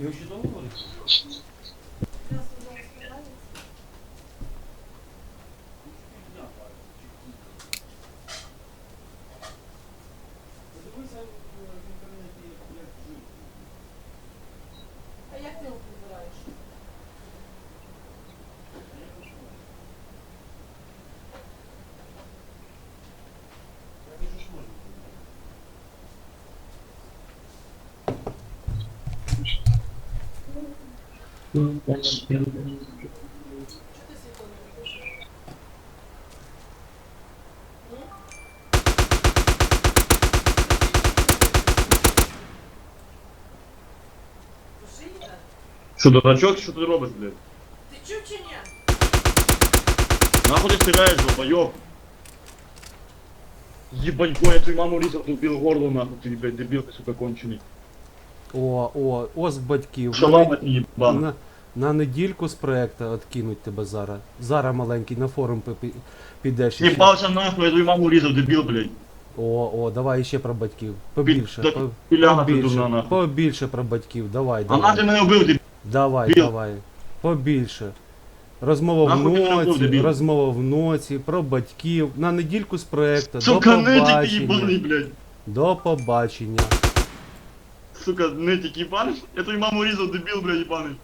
Його ще довго говорить? А Що, дурачок, що ти робиш, блядь? Ти чув чи ні? Нахуй ти стріляєш, долбойоб? Ебанько, я твою маму різав, тупил горло, нахуй, ти, блядь, дебіл, ти, сука, кончений. О, о, ось батьків. Шалава. На, на недільку з проекту откинуть тебе зараз. Зараз маленький на форум пи- підеш. ще. Їбався нахуй, я твою маму різав, дебіл, блядь. О, о, давай ще про батьків. Побільше. Під- по- ти побільше, нахуй. побільше про батьків. Давай, А нахуй давай. ти мене вбив, дебіл. Давай, Біл. давай. Побільше. Розмова в Нахуй ти мене вбив, ноці, дебіл? розмова в ноці, про батьків. На недільку з проекту. До Сука, нитик ти їбаний, побачення. блядь. До побачення. Сука, нитик ебаный. Я твою маму різав, дебіл, блядь, їбаний.